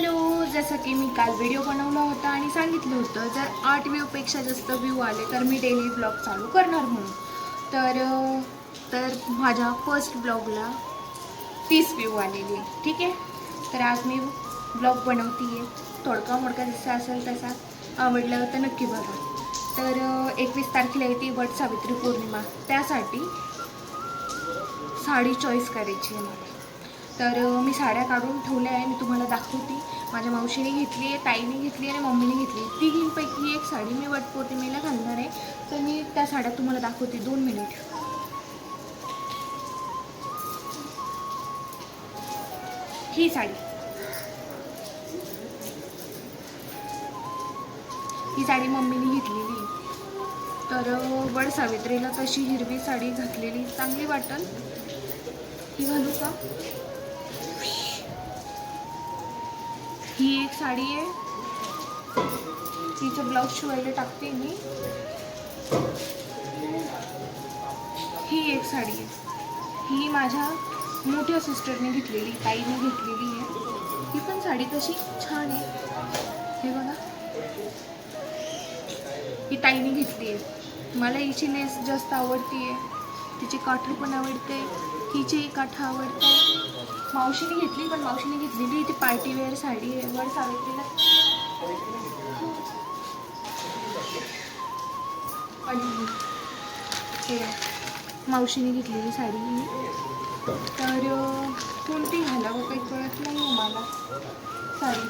Hello जसं की मी काल व्हिडिओ बनवला होता आणि सांगितलं होतं जर आठ व्ह्यूपेक्षा जास्त व्ह्यू आले तर मी डेली ब्लॉग चालू करणार म्हणून. तर तर माझ्या फर्स्ट ब्लॉगला तीस व्ह्यू आलेली आहे ठीक आहे? तर आज मी ब्लॉग बनवते आहे थोडका मोडका जसा असेल तसा आवडला तर नक्की बघा. तर एकवीस तारखेला येते वट सावित्री पौर्णिमा. त्यासाठी साडी चॉईस करायची आहे मला. तर मी साड्या काढून ठेवल्या आहे. मी तुम्हाला दाखवते. माझ्या मावशीने घेतली आहे ताईने घेतली आहे आणि मम्मीने घेतली आहे. तिघींपैकी एक साडी मी वटपौर्णिमेला घालणार आहे. तर मी त्या साड्या तुम्हाला दाखवते. दोन मिनिट. ही साडी. ही साडी मम्मीने घेतलेली तर वड सावित्रीला तशी हिरवी साडी घातलेली. चांगली वाटेल ही घालू का? ही एक साडी आहे. तिचं ब्लाऊज शिवायला टाकते मी. ही एक साडी आहे. ही माझ्या मोठ्या सिस्टरने घेतलेली ताईने घेतलेली आहे. ही पण साडी तशी छान आहे. हे बघा. ही ताईने घेतली आहे. मला हिची लेस जास्त आवडती आहे तिची काठी पण आवडते. हिची काठा आवडते मावशीने घेतली पण मावशीने घेतलेली ती पार्टी वेअर साडी आहे वर सावित्रीला आणि मावशीने घेतलेली साडी. तर कोणती घालावं काही कळत नाही मला. साडी.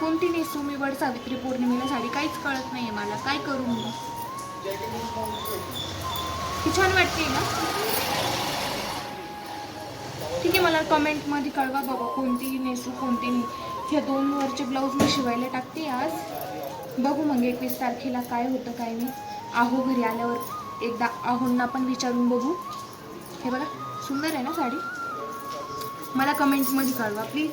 कोणती नेसू मी वड सावित्री पौर्णिमेला? साडी काहीच कळत नाही आहे मला. काय करू मी ती छान वाटते ना? ठीक आहे मला कमेंटमध्ये कळवा बाबा कोणती नेसू कोणती नाही. ह्या दोन वरचे ब्लाऊज मी शिवायला टाकते आज. बघू मग एकवीस तारखेला काय होतं काय नाही. आहो घरी आल्यावर एकदा आहोंना पण विचारून बघू. हे बघा सुंदर आहे ना साडी? मला कमेंटमध्ये कळवा प्लीज